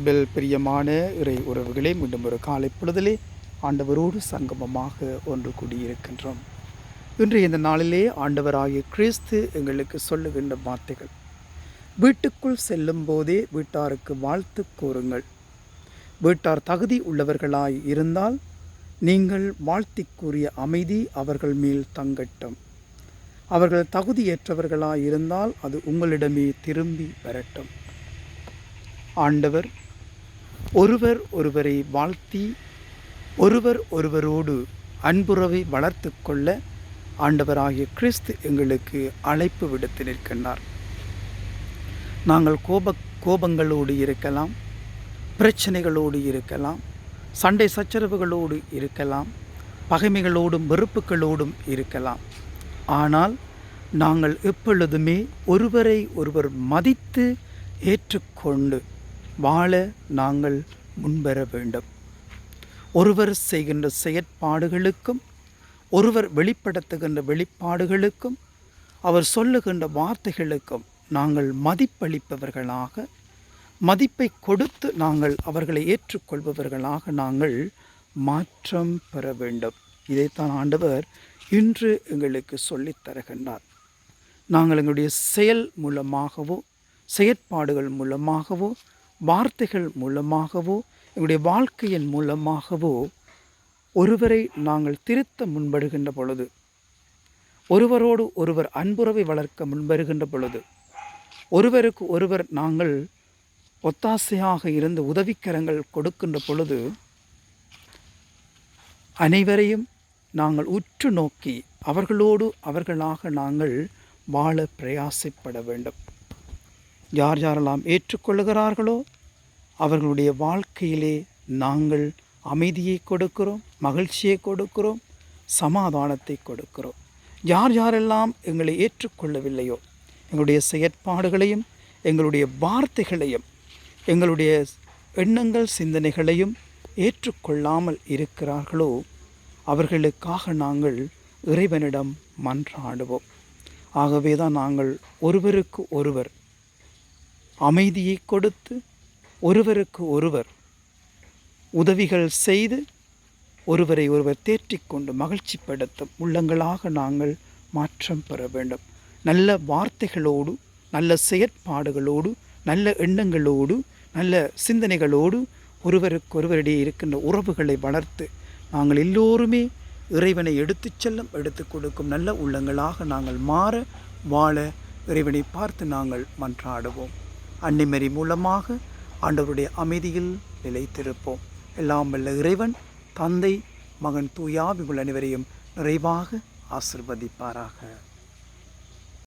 கிறிஸ்துவில் பிரியமான இறை உறவுகளே மீண்டும் ஒரு காலை பொழுதிலே ஆண்டவரோடு சங்கமமாக ஒன்று கூடியிருக்கின்றோம். இன்று இந்த நாளிலே ஆண்டவராகிய கிறிஸ்து எங்களுக்கு சொல்லுகின்ற வார்த்தைகள். வீட்டுக்குள் செல்லும் போதே வீட்டாருக்கு வாழ்த்து கூறுங்கள். வீட்டார் தகுதி உள்ளவர்களாய் இருந்தால் நீங்கள் வாழ்த்தி கூறிய அமைதி அவர்கள் மேல் தங்கட்டும். அவர்கள் தகுதியற்றவர்களாய் இருந்தால் அது உங்களிடமே திரும்பி வரட்டும். ஆண்டவர் ஒருவர் ஒருவரை வாழ்த்தி ஒருவர் ஒருவரோடு அன்புறவை வளர்த்து கொள்ள ஆண்டவராகிய கிறிஸ்து எங்களுக்கு அழைப்பு விடுத்து நிற்கின்றார். நாங்கள் கோப கோபங்களோடு இருக்கலாம் பிரச்சனைகளோடு இருக்கலாம் சண்டை சச்சரவுகளோடு இருக்கலாம் பகைமைகளோடும் வெறுப்புகளோடும் இருக்கலாம். ஆனால் நாங்கள் எப்பொழுதுமே ஒருவரை ஒருவர் மதித்து ஏற்றுக்கொண்டு வாழ நாங்கள் முன்வர வேண்டும். ஒருவர் செய்கின்ற செயற்பாடுகளுக்கும் ஒருவர் வெளிப்படுத்துகின்ற வெளிப்பாடுகளுக்கும் அவர் சொல்லுகின்ற வார்த்தைகளுக்கும் நாங்கள் மதிப்பளிப்பவர்களாக மதிப்பை கொடுத்து நாங்கள் அவர்களை ஏற்றுக்கொள்பவர்களாக நாங்கள் மாற்றம் பெற வேண்டும். இதைத்தான் ஆண்டவர் இன்று எங்களுக்கு சொல்லித் தருகின்றார். நாங்கள் எங்களுடைய செயல் மூலமாகவோ செயற்பாடுகள் மூலமாகவோ வார்த்தைகள் மூலமாகவோ எங்களுடைய வாழ்க்கையின் மூலமாகவோ ஒருவரை நாங்கள் திருத்த முன்படுகின்ற பொழுது ஒருவரோடு ஒருவர் அன்புறவை வளர்க்க முன்வருகின்ற பொழுது ஒருவருக்கு ஒருவர் நாங்கள் ஒத்தாசையாக இருந்து உதவிக்கரங்கள் கொடுக்கின்ற பொழுது அனைவரையும் நாங்கள் உற்று நோக்கி அவர்களோடு அவர்களாக நாங்கள் வாழ பிரயாசப்பட வேண்டும். யார் யாரெல்லாம் ஏற்றுக்கொள்ளுகிறார்களோ அவர்களுடைய வாழ்க்கையிலே நாங்கள் அமைதியை கொடுக்கிறோம் மகிழ்ச்சியை கொடுக்கிறோம் சமாதானத்தை கொடுக்கிறோம். யார் யாரெல்லாம் எங்களை ஏற்றுக்கொள்ளவில்லையோ எங்களுடைய செயற்பாடுகளையும் எங்களுடைய வார்த்தைகளையும் எங்களுடைய எண்ணங்கள் சிந்தனைகளையும் ஏற்றுக்கொள்ளாமல் இருக்கிறார்களோ அவர்களுக்காக நாங்கள் இறைவனிடம் மன்றாடுவோம். ஆகவே தான் நாங்கள் ஒருவருக்கு ஒருவர் அமைதியை கொடுத்து ஒருவருக்கு ஒருவர் உதவிகள் செய்து ஒருவரை ஒருவர் தேற்றிக்கொண்டு மகிழ்ச்சிப்படுத்தும் உள்ளங்களாக நாங்கள் மாற்றம் பெற வேண்டும். நல்ல வார்த்தைகளோடு நல்ல செயற்பாடுகளோடு நல்ல எண்ணங்களோடு நல்ல சிந்தனைகளோடு ஒருவருக்கொருவரிடையே இருக்கின்ற உறவுகளை வளர்த்து நாங்கள் எல்லோருமே இறைவனை எடுத்துச் செல்லும் எடுத்து கொடுக்கும் நல்ல உள்ளங்களாக நாங்கள் மாற வாழ இறைவனை பார்த்து நாங்கள் மன்றாடுவோம். அன்னிமறி மூலமாக ஆண்டவருடைய அமைதியில் நிலைத்திருப்போம். எல்லாம் வல்ல இறைவன் தந்தை மகன் தூயாவிகள் அனைவரையும் நிறைவாக ஆசிர்வதிப்பாராக.